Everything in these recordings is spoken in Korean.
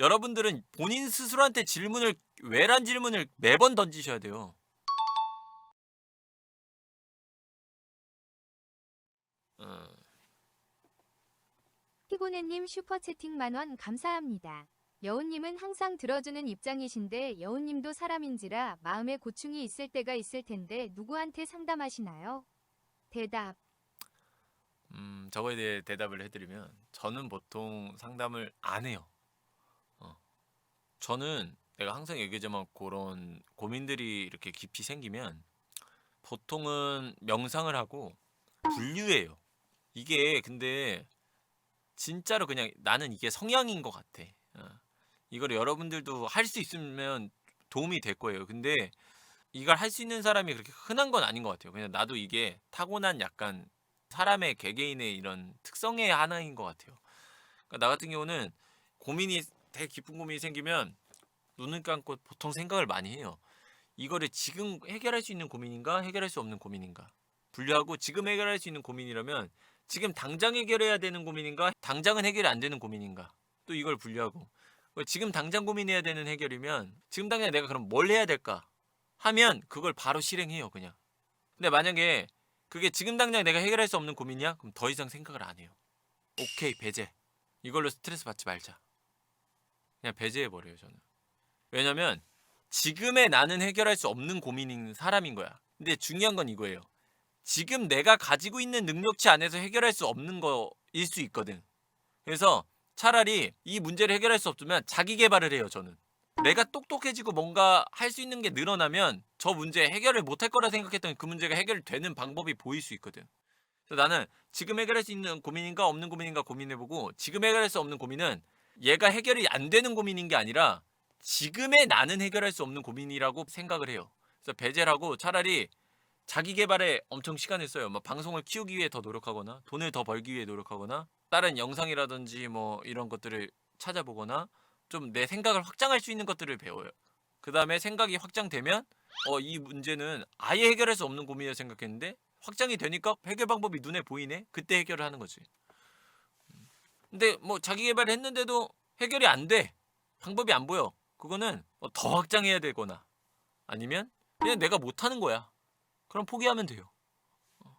여러분들은 본인 스스로한테 질문을 왜란 질문을 매번 던지셔야 돼요. 어, 피고네님 슈퍼채팅 만원 감사합니다. 여우님은 항상 들어주는 입장이신데 여우님도 사람인지라 마음에 고충이 있을 때가 있을 텐데 누구한테 상담하시나요? 대답. 음, 저거에 대해 대답을 해드리면 저는 보통 상담을 안 해요. 어. 저는 내가 항상 얘기하지만 그런 고민들이 이렇게 깊이 생기면 보통은 명상을 하고 분류해요. 이게 근데 진짜로 그냥 나는 이게 성향인 것 같아. 어. 이걸 여러분들도 할 수 있으면 도움이 될 거예요. 근데 이걸 할 수 있는 사람이 그렇게 흔한 건 아닌 것 같아요. 그냥 나도 이게 타고난 약간 사람의 개개인의 이런 특성의 하나인 것 같아요. 그러니까 나 같은 경우는 고민이 되게 깊은 고민이 생기면 눈을 감고 보통 생각을 많이 해요. 이거를 지금 해결할 수 있는 고민인가 해결할 수 없는 고민인가 분류하고 지금 해결할 수 있는 고민이라면 지금 당장 해결해야 되는 고민인가 당장은 해결이 안 되는 고민인가 또 이걸 분류하고 지금 당장 고민해야 되는 해결이면 지금 당장 내가 그럼 뭘 해야 될까 하면 그걸 바로 실행해요 그냥 근데 만약에 그게 지금 당장 내가 해결할 수 없는 고민이야? 그럼 더 이상 생각을 안 해요. 오케이 배제. 이걸로 스트레스 받지 말자. 그냥 배제해 버려요 저는. 왜냐면 지금의 나는 해결할 수 없는 고민인 사람인 거야. 근데 중요한 건 이거예요. 지금 내가 가지고 있는 능력치 안에서 해결할 수 없는 거일 수 있거든. 그래서 차라리 이 문제를 해결할 수 없으면 자기 개발을 해요 저는. 내가 똑똑해지고 뭔가 할 수 있는 게 늘어나면 저 문제 해결을 못할 거라 생각했던 그 문제가 해결되는 방법이 보일 수 있거든. 그래서 나는 지금 해결할 수 있는 고민인가 없는 고민인가 고민해보고 지금 해결할 수 없는 고민은 얘가 해결이 안 되는 고민인 게 아니라 지금의 나는 해결할 수 없는 고민이라고 생각을 해요. 그래서 배제를 하고 차라리 자기 개발에 엄청 시간을 써요. 뭐 방송을 키우기 위해 더 노력하거나 돈을 더 벌기 위해 노력하거나 다른 영상이라든지 뭐 이런 것들을 찾아보거나 좀 내 생각을 확장할 수 있는 것들을 배워요. 그 다음에 생각이 확장되면 어 이 문제는 아예 해결할 수 없는 고민이라 생각했는데 확장이 되니까 해결 방법이 눈에 보이네. 그때 해결을 하는 거지. 음. 근데 뭐 자기 개발을 했는데도 해결이 안 돼. 방법이 안 보여. 그거는 뭐 더 확장해야 되거나 아니면 그냥 내가 못 하는 거야. 그럼 포기하면 돼요. 어.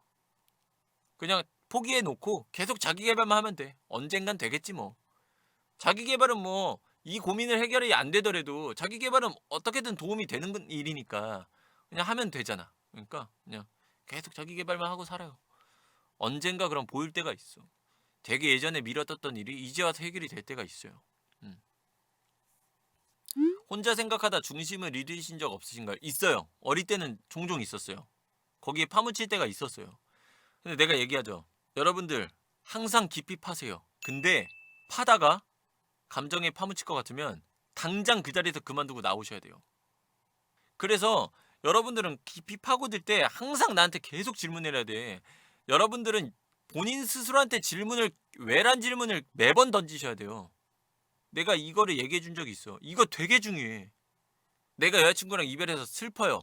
그냥 포기해 놓고 계속 자기 개발만 하면 돼. 언젠간 되겠지 뭐. 자기 개발은 뭐 이 고민을 해결이 안 되더라도 자기 개발은 어떻게든 도움이 되는 건- 일이니까 그냥 하면 되잖아. 그러니까 그냥 계속 자기 개발만 하고 살아요. 언젠가 그럼 보일 때가 있어. 되게 예전에 미뤄뒀던 일이 이제 와서 해결이 될 때가 있어요. 음. 혼자 생각하다 중심을 잃으신 적 없으신가요? 있어요. 어릴 때는 종종 있었어요. 거기에 파묻힐 때가 있었어요. 근데 내가 얘기하죠. 여러분들 항상 깊이 파세요. 근데 파다가 감정에 파묻힐 것 같으면 당장 그 자리에서 그만두고 나오셔야 돼요. 그래서 여러분들은 깊이 파고들 때 항상 나한테 계속 질문해야 돼. 여러분들은 본인 스스로한테 질문을 왜란 질문을 매번 던지셔야 돼요. 내가 이거를 얘기해 준 적이 있어. 이거 되게 중요해. 내가 여자친구랑 이별해서 슬퍼요.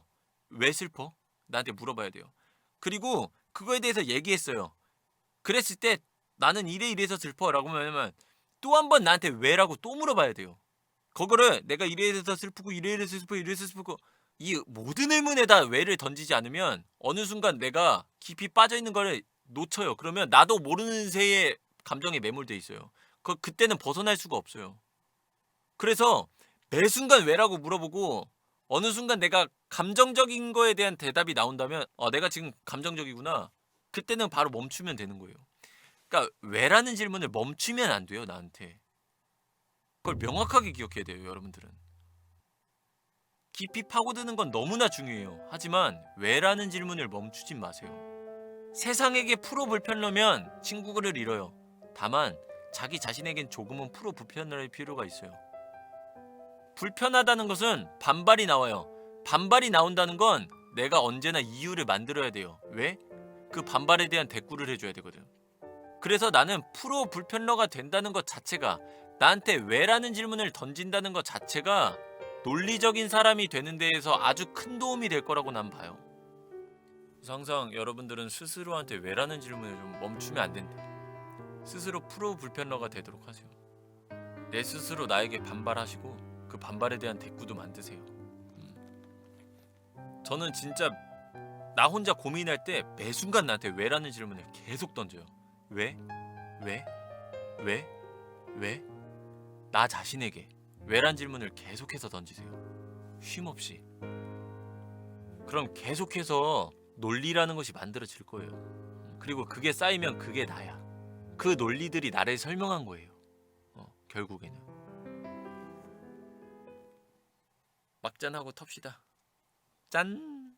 왜 슬퍼? 나한테 물어봐야 돼요. 그리고 그거에 대해서 얘기했어요. 그랬을 때 나는 이래 이래서 슬퍼라고 하면 또 한 번 나한테 왜라고 또 물어봐야 돼요. 그거를 내가 이래 이래서 슬프고 이래 이래서 슬프고 이래 이래서 슬프고 이 모든 의문에다 왜를 던지지 않으면 어느 순간 내가 깊이 빠져 있는 거를 놓쳐요. 그러면 나도 모르는 새에 감정에 매몰돼 있어요. 그 그때는 벗어날 수가 없어요. 그래서 매 순간 왜라고 물어보고 어느 순간 내가 감정적인 거에 대한 대답이 나온다면 어 내가 지금 감정적이구나. 그때는 바로 멈추면 되는 거예요. 그러니까 왜라는 질문을 멈추면 안 돼요, 나한테. 그걸 명확하게 기억해야 돼요, 여러분들은. 깊이 파고드는 건 너무나 중요해요. 하지만 왜라는 질문을 멈추진 마세요. 세상에게 프로 불편러면 친구를 잃어요. 다만 자기 자신에겐 조금은 프로 불편할 필요가 있어요. 불편하다는 것은 반발이 나와요. 반발이 나온다는 건 내가 언제나 이유를 만들어야 돼요. 왜? 그 반발에 대한 대꾸를 해줘야 되거든. 그래서 나는 프로 불편러가 된다는 것 자체가 나한테 왜라는 질문을 던진다는 것 자체가 논리적인 사람이 되는 데에서 아주 큰 도움이 될 거라고 난 봐요. 그래서 항상 여러분들은 스스로한테 왜라는 질문을 좀 멈추면 안 된다. 스스로 프로 불편러가 되도록 하세요. 내 스스로 나에게 반발하시고 그 반발에 대한 대꾸도 만드세요. 음. 저는 진짜 나 혼자 고민할 때 매 순간 나한테 왜라는 질문을 계속 던져요. 왜? 왜? 왜? 왜? 나 자신에게 왜란 질문을 계속해서 던지세요. 쉼 없이. 그럼 계속해서 논리라는 것이 만들어질 거예요. 그리고 그게 쌓이면 그게 나야. 그 논리들이 나를 설명한 거예요. 어, 결국에는. 막잔하고 텁시다. 짠.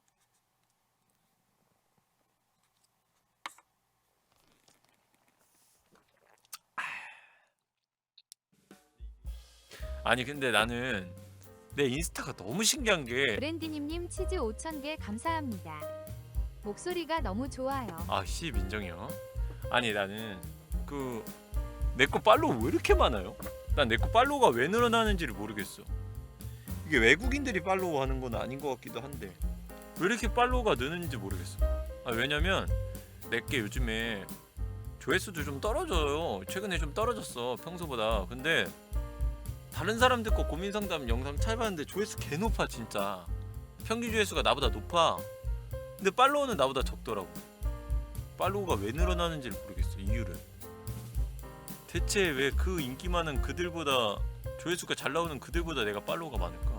아니 근데 나는 내 인스타가 너무 신기한 게 브랜디님님 치즈 5,000개 감사합니다. 목소리가 너무 좋아요. 아씨 민정이요. 아니 나는 그 내 거 팔로우 왜 이렇게 많아요? 난 내 거 팔로우가 왜 늘어나는지를 모르겠어. 이게 외국인들이 팔로우 하는 건 아닌 것 같기도 한데 왜 이렇게 팔로우가 느는지 모르겠어. 아, 왜냐면 내게 요즘에 조회수도 좀 떨어져요. 최근에 좀 떨어졌어 평소보다. 근데 다른 사람들 거 고민 상담 영상 찾아봤는데 조회수 개 높아 진짜. 평균 조회수가 나보다 높아. 근데 팔로우는 나보다 적더라고. 팔로우가 왜 늘어나는지 를 모르겠어 이유를 대체 왜 그 인기 많은 그들보다 조회수가 잘 나오는 그들보다 내가 팔로우가 많을까